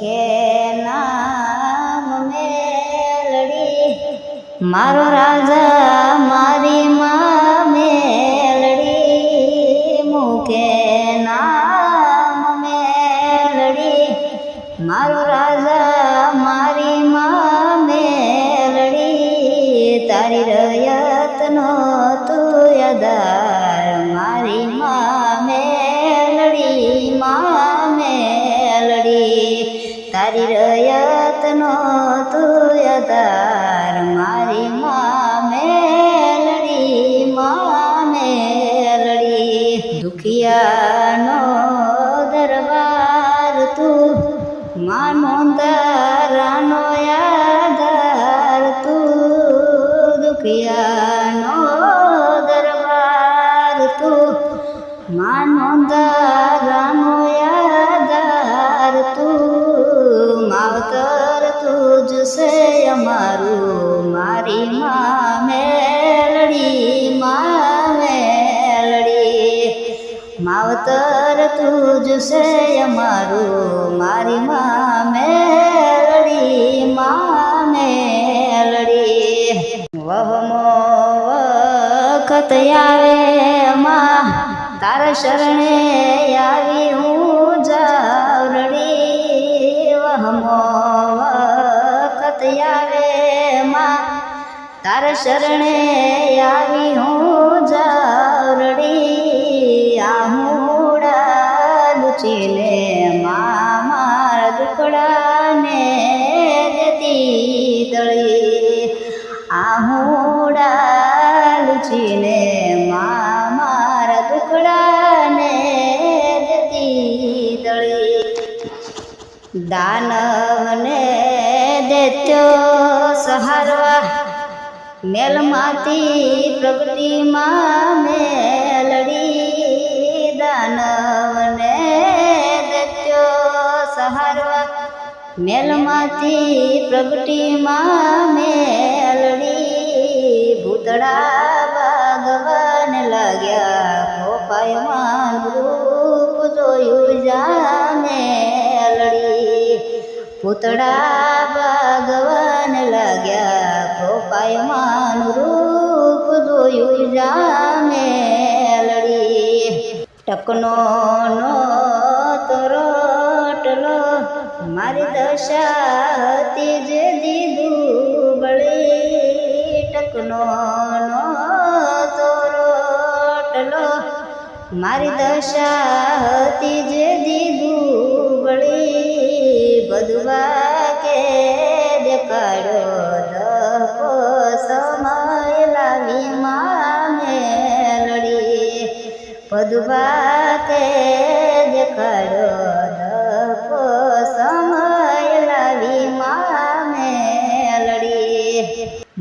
કે નામ મેલડી, મારો રાજા મારી મા મેલડી, મૂકે નામ મેલડી, મારો રાજા મારી મા મેલડી, તારી રયતનો તું યદા તારી રયતનો તું યદાર, મારી માં મેલડી માં મેલડી. દુખિયાનો દરબાર તું, માનો દારાનો યાદાર તું. દુખિયાનો માવતર તુજ છે અમારું, મારી માં મેલડી માં મેલડી. વહમો વખત આવે માં, તાર શરણે આવી હું જાવરડી. વહમો વખત આવે માં, તાર શરણે આવી હું જાવરડી. મારા દુકડાને જતી દળી. આહુડા લુચીને મારા દુકડાને જતી દળી. દાનવને દેત્યો સહારવા મેલમાંથી પ્રગતિમાં મેલડી. દાનવને મેલમાંથી પ્રગટીમાં મેલડી ભૂતળા ભગવાન લાગ્યા. ખોપાયમાં રૂપ જોયું જા મેલડી. પૂતળા ભગવાન લાગ્યા. ખોપાયમાન રૂપ જોયું જામેલડી ટકનો નો મારી દશા હતી જે દીધું બળી ટકનો તરોટલો મારી દશા હતી જે દીધું બળી બધવા કે દેખાડ્યો દપો સમય લાવી માં મેલડી બધવા કે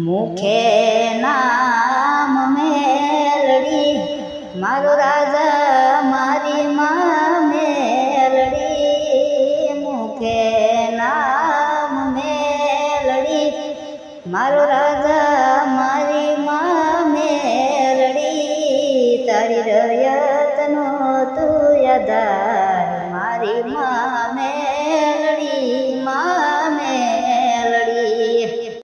મુખે નામ મેલડી, મારો રાજા મારી માં મેલડી. મુખે નામ મેલડી, મારો રાજા મારી માં મેલડી. તારી રયતનો તું યાદા